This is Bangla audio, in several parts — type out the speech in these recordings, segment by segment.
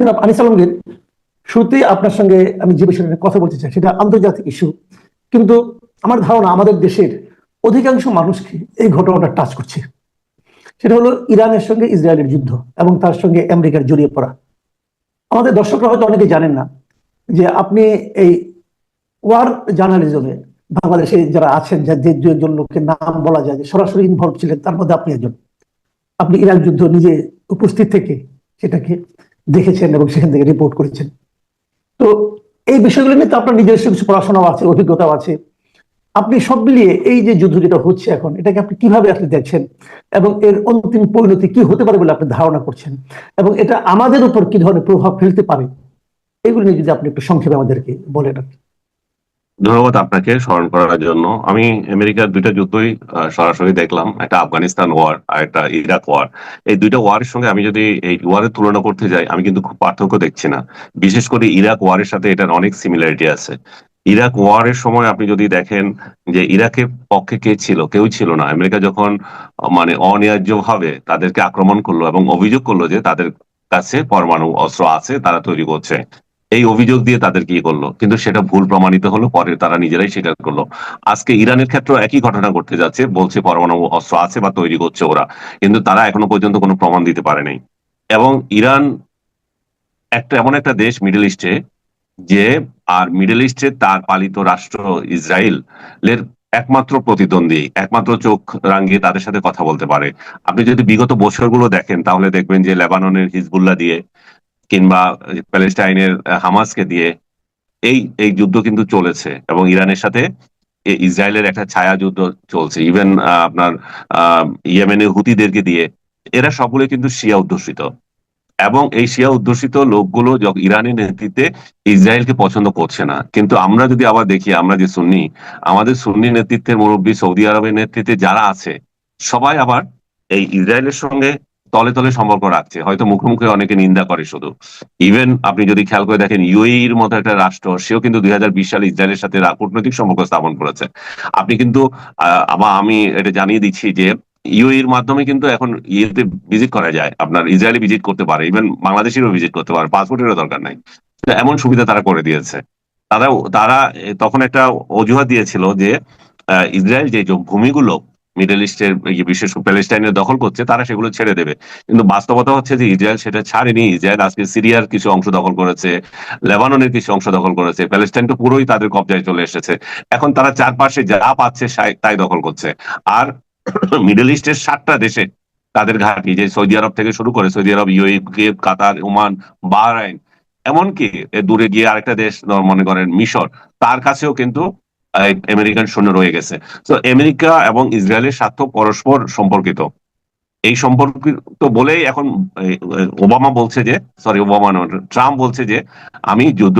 জনাব আনিস আলমগীর, শুরুতেই আপনার সঙ্গে আমি যে বিষয়টা কথা বলতে চাই সেটা আন্তর্জাতিক ইস্যু কিন্তু আমার ধারণা আমাদের দেশের অধিকাংশ মানুষকে এই ঘটনাটা টাচ করছে। সেটা হলো ইরানের সঙ্গে ইসরায়েলের যুদ্ধ এবং তার সঙ্গে আমেরিকার জড়িয়ে পড়া। আমাদের দর্শকরা হয়তো অনেকে জানেন না যে আপনি এই ওয়ার জার্নালিজমে বাংলাদেশে যারা আছেন, যা যে দু একজন লোকের নাম বলা যায়, যে সরাসরি ইনভলভ ছিলেন, তার মধ্যে আপনি একজন। আপনি ইরান যুদ্ধ নিজে উপস্থিত থেকে সেটাকে দেখেছেন এবং সেখান থেকে রিপোর্ট করেছেন। তো এই বিষয়গুলো নিয়ে তো আপনার নিজস্ব কিছু পড়াশোনাও আছে, অভিজ্ঞতাও আছে। আপনি সব মিলিয়ে এই যে যুদ্ধ যেটা হচ্ছে এখন, এটাকে আপনি কীভাবে আপনি দেখছেন? এবং এর অন্তিম পরিণতি কি হতে পারে বলে আপনি ধারণা করছেন? এবং এটা আমাদের উপর কি ধরনের প্রভাব ফেলতে পারে? এগুলো নিয়ে যদি আপনি একটু সংক্ষেপে আমাদেরকে বলে কি। ধন্যবাদ আপনাকে স্মরণ করার জন্য আমি আমেরিকার দুইটা যুদ্ধই সরাসরি দেখলাম, একটা আফগানিস্তান ওয়ার আর একটা ইরাক ওয়ার এই দুইটা ওয়ারের সঙ্গে আমি যদি এই ওয়ারের তুলনা করতে যাই, আমি কিন্তু খুব পার্থক্য দেখছি না। বিশেষ করে ইরাক ওয়ারের সাথে এটার অনেক সিমিলারিটি আছে। ইরাক ওয়ারের সময় আপনি যদি দেখেন যে ইরাকের পক্ষে কে ছিল, কেউ ছিল না। আমেরিকা যখন মানে মানে অন্যায্যভাবে তাদেরকে আক্রমণ করল এবং অভিযোগ করল যে তাদের কাছে পরমাণু অস্ত্র আছে, তারা তৈরি করছে। এই অভিযোগ দিয়ে তাদের কি করল। কিন্তু সেটা ভুল প্রমাণিত হলো, পরে তারা নিজেরাই স্বীকার করল। আজকে ইরানের ক্ষেত্রে একই ঘটনা ঘটতে যাচ্ছে, বলছে পরমাণু অস্ত্র আছে বা তৈরি করছে ওরা, কিন্তু তারা এখনও পর্যন্ত কোনো প্রমাণ দিতে পারেনি এবং ইরান একটা এমন একটা দেশ মিডল ইস্টে, যে আর মিডল ইস্টে তার পালিত রাষ্ট্র ইসরায়েল এর একমাত্র প্রতিদ্বন্দ্বী, একমাত্র চোখ রাঙ্গিয়ে তাদের সাথে কথা বলতে পারে। আপনি যদি বিগত বছরগুলো দেখেন, তাহলে দেখবেন যে লেবাননের হিজবুল্লাহ দিয়ে কিংবা প্যালেস্টাইনের হামাসকে দিয়ে এই এই যুদ্ধ কিন্তু চলেছে এবং ইরানের সাথে ইসরায়েলের একটা ছায়া যুদ্ধ চলছে ইভেন আপনার ইয়েমেনের হুতিদেরকে দিয়ে এরা সকলে কিন্তু শিয়া অধ্যুষিত। এবং এই শিয়া অধ্যুষিত লোকগুলো ইরানের নেতৃত্বে ইসরায়েলকে পছন্দ করছে না, কিন্তু আমরা যদি আবার দেখি, আমরা যে সুন্নি, আমাদের সুন্নি নেতৃত্বের মুরব্বী সৌদি আরবের নেতৃত্বে যারা আছে, সবাই আবার এই ইসরায়েলের সঙ্গে তলে তলে সম্পর্ক রাখছে। হয়তো মুখে মুখে অনেকে নিন্দা করে শুধু। ইভেন আপনি যদি খেয়াল করে দেখেন ইউএইর মতো একটা রাষ্ট্র, সেও কিন্তু দুই সালে ইসরায়েলের সাথে কূটনৈতিক সম্পর্ক স্থাপন করেছে। আপনি কিন্তু আবার আমি এটা জানিয়ে দিচ্ছি যে ইউএইর মাধ্যমে কিন্তু এখন ইয়েতে ভিজিট করা যায়। আপনার ইসরায়েলে ভিজিট করতে পারে। ইভেন বাংলাদেশেরও ভিজিট করতে পারে। পাসপোর্টেরও দরকার নাই। এমন সুবিধা তারা করে দিয়েছে। তারা তারা তখন একটা অজুহাত দিয়েছিল যে ইসরায়েল যে ভূমিগুলো মিডল ইস্টের বিশেষ করে প্যালেস্টাইনের দখল করছে তারা সেগুলো ছেড়ে দেবে। কিন্তু বাস্তবতা হচ্ছে যে ইসরায়েল সেটা ছাড়েনি। ইসরায়েল আজকে সিরিয়ার কিছু অংশ দখল করেছে লেবাননের কিছু অংশ দখল করেছে প্যালেস্টাইন তো পুরোই তাদের কবজায় চলে এসেছে। এখন তারা চারপাশে যা পাচ্ছে তাই দখল করছে। আর মিডল ইস্টের সাতটা দেশে তাদের ঘাঁটি যে সৌদি আরব থেকে শুরু করে Saudi Arab Kuwait, Qatar Oman Bahrain এমনকি দূরে গিয়ে আরেকটা দেশ মনে করেন মিশর তার কাছেও কিন্তু আমেরিকান সৈন্য রয়ে গেছে। তো আমেরিকা এবং ইসরায়েলের স্বার্থ পরস্পর সম্পর্কিত। এই সম্পর্কিত বলেই এখন ওবামা বলছে যে সরি ওবামা নয়, ট্রাম্প বলছে যে আমি যুদ্ধ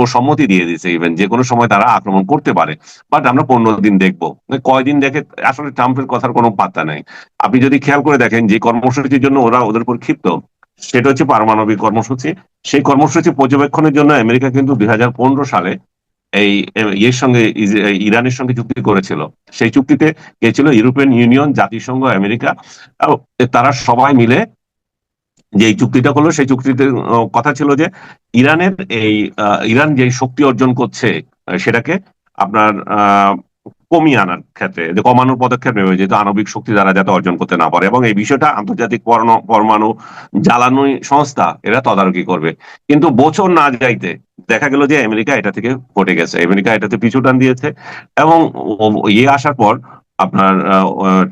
ও সম্মতি দিয়ে দিয়েছে ইভেন যে কোনো সময় তারা আক্রমণ করতে পারে। বাট আমরা পনেরো দিন দেখব। কয়দিন দেখে আসলে ট্রাম্পের কথার কোনো পাত্তা নাই। আপনি যদি খেয়াল করে দেখেন যে কর্মসূচির জন্য ওরা ওদের উপর ক্ষিপ্ত সেটা হচ্ছে পারমাণবিক কর্মসূচি। সেই কর্মসূচি পর্যবেক্ষণের জন্য আমেরিকা কিন্তু দুই হাজার পনেরো সালে এই ইয়ের সঙ্গে ইরানের সঙ্গে চুক্তি করেছিল। সেই চুক্তিতে কে ছিল ইউরোপিয়ান ইউনিয়ন, জাতিসংঘ, আমেরিকা। তারা সবাই মিলে যে চুক্তিটা করল, সেই চুক্তিতে কথা ছিল যে ইরানের এই ইরান যে শক্তি অর্জন করছে সেটাকে আপনার কমিয়ে আনার ক্ষেত্রে, যে কমানোর পদক্ষেপ নেবে, যেহেতু আণবিক শক্তি দ্বারা যাতে অর্জন করতে না পারে। এবং এই বিষয়টা আন্তর্জাতিক পরমাণু জ্বালানি সংস্থা, এরা তদারকি করবে। কিন্তু বছর না যাইতে দেখা গেল যে আমেরিকা এটা থেকে ঘটে গেছে। আমেরিকা এটাতে পিছু টান দিয়েছে এবং ইয়ে আসার পর আপনার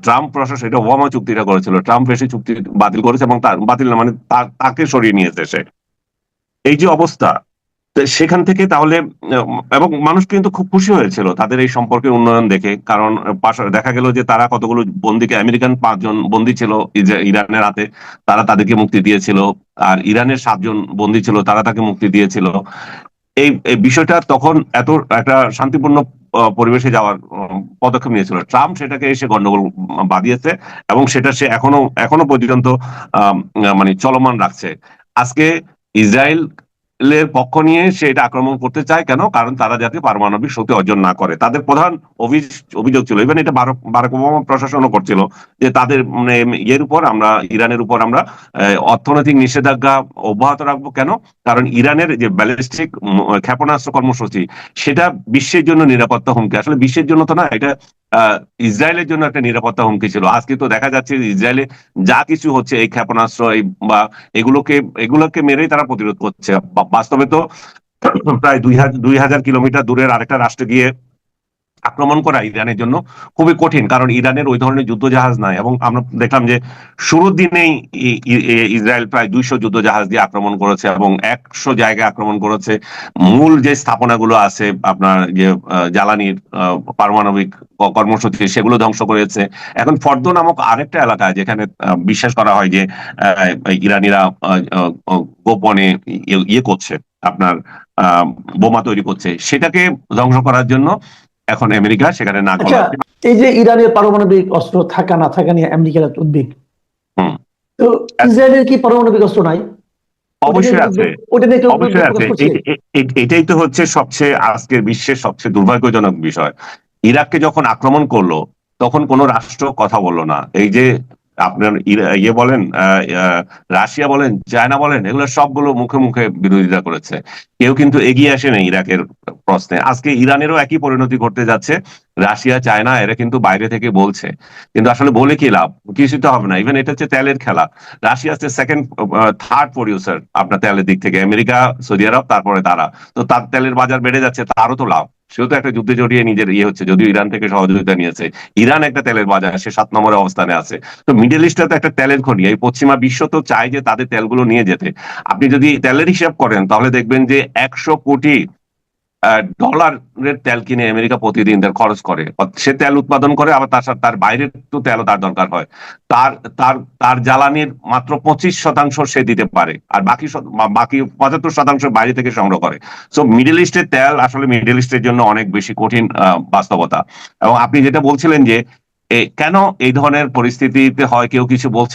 ট্রাম্প প্রশাসন, এটা ওবামা চুক্তিটা করেছিল। ট্রাম্প এসে চুক্তি বাতিল করেছে এবং তার, বাতিল না মানে তাকে সরিয়ে নিয়েছে সে এই যে অবস্থা সেখান থেকে তাহলে এবং মানুষ কিন্তু খুব খুশি হয়েছিল তাদের এই সম্পর্কের উন্নয়ন দেখে। কারণ দেখা গেল যে তারা কতগুলো বন্দিকে, আমেরিকান পাঁচজন বন্দি ছিল ইরানের হাতে, তারা তাদেরকে মুক্তি দিয়েছিল। আর ইরানের সাতজন বন্দি ছিল, তারা তাকে মুক্তি দিয়েছিল। এই বিষয়টা তখন এত, একটা শান্তিপূর্ণ পরিবেশে যাওয়ার পদক্ষেপ নিয়েছিল। ট্রাম্প সেটাকে এসে গন্ডগোল বাঁধিয়েছে এবং সেটা সে এখনও এখনও পর্যন্ত মানে চলমান রাখছে। আজকে ইসরায়েল ইসরায়েলের পক্ষ নিয়ে সে এটা আক্রমণ করতে চায় কেন? কারণ তারা যাতে পারমাণবিক শক্তি অর্জন না করে। তাদের প্রধান অভিযোগ ছিল ইভেন এটা বারাক ওবামা প্রশাসনও করছিল, যে তাদের মানে ইয়ের উপর আমরা, ইরানের উপর আমরা অর্থনৈতিক নিষেধাজ্ঞা অব্যাহত রাখব কেন? কারণ ইরানের যে ব্যালিস্টিক ক্ষেপণাস্ত্র কর্মসূচি, সেটা বিশ্বের জন্য নিরাপত্তা হুমকি। আসলে বিশ্বের জন্য তো না, এটা ইসরায়েলের জন্য একটা নিরাপত্তা হুমকি ছিল। আজকে তো দেখা যাচ্ছে ইসরায়েলে যা কিছু হচ্ছে, এই ক্ষেপণাস্ত্র বা এগুলোকে এগুলোকে মেরেই তারা প্রতিরোধ করছে। বাস্তবে তো প্রায় দুই হাজার কিলোমিটার দূরের আরেকটা রাষ্ট্রে গিয়ে আক্রমণ করা ইরানের জন্য খুবই কঠিন, কারণ ইরানের ওই ধরনের যুদ্ধ জাহাজ নাই। এবং আমরা দেখলাম যে শুরুর দিনেই ইসরায়েল প্রায় দুইশো যুদ্ধ জাহাজ দিয়ে আক্রমণ করেছে এবং একশো জায়গায় আক্রমণ করেছে। মূল যে স্থাপনাগুলো আছে, আপনার যে জ্বালানির পারমাণবিক কর্মসূচি, সেগুলো ধ্বংস করেছে। এখন ফর্দ নামক আরেকটা এলাকা যেখানে বিশ্বাস করা হয় যে ইরানিরা গোপনে ইয়ে- করছে, আপনার বোমা তৈরি করছে। সেটাকে ধ্বংস করার জন্য এখন আমেরিকা সেখানে না আচ্ছা এই যে ইরানের পারমাণবিক অস্ত্র থাকা না থাকা নিয়ে আমেরিকার উদ্বেগ। তো ইসরায়েলের কি পারমাণবিক অস্ত্র নাই? অবশ্যই আছে। অবশ্যই আছে। এটাই তো হচ্ছে সবচেয়ে আজকের বিশ্বের সবচেয়ে দুর্ভাগ্যজনক বিষয়। ইরাককে যখন আক্রমণ করল তখন কোন রাষ্ট্র কথা বলল না। এই যে আপনার ইয়ে বলেন রাশিয়া বলেন, চায়না বলেন, এগুলো সবগুলো মুখে মুখে বিরোধিতা করেছে। কেউ কিন্তু এগিয়ে আসেনি ইরাকের প্রশ্নে। আজকে ইরানেরও একই পরিণতি ঘটতে যাচ্ছে। রাশিয়া, চায়না, এরা কিন্তু বাইরে থেকে বলছে। কিন্তু আসলে বলে কি লাভ? কিছু তো হবে না। ইভেন এটা হচ্ছে তেলের খেলা। রাশিয়া হচ্ছে সেকেন্ড থার্ড প্রডিউসার আপনার তেলের দিক থেকে। আমেরিকা, সৌদি আরব, তারপরে তারা। তো তার তেলের বাজার বেড়ে যাচ্ছে, তারও তো লাভ। সেও তো একটা যুদ্ধে জড়িয়ে নিজের ইয়ে হচ্ছে, যদিও ইরান থেকে সহযোগিতা নিয়েছে। ইরান একটা তেলের বাজার, সে সাত নম্বরের অবস্থানে আছে। তো মিডল ইস্টটা তো একটা তেলের খনি, এই পশ্চিমা বিশ্ব তো চায় যে তাদের তেলগুলো নিয়ে যেতে। আপনি যদি তেলের হিসাব করেন, তাহলে দেখবেন যে একশো কোটি ডলারের তেল কিনে আমেরিকা প্রতিদিন তার খরচ করে। সে তেল উৎপাদন করে, আবার তার সাথে, তার বাইরের তো তেলও তার দরকার হয়। তার তার তার জ্বালানির মাত্র পঁচিশ শতাংশ সে দিতে পারে, আর বাকি বাকি পঁচাত্তর শতাংশ বাইরে থেকে সংগ্রহ করে। সো মিডল ইস্টের তেল আসলে মিডল ইস্টের জন্য অনেক বেশি কঠিন বাস্তবতা। এবং আপনি যেটা বলছিলেন যে কেন এই ধরনের পরিস্থিতিতে হয়, কেউ কিছু বলছে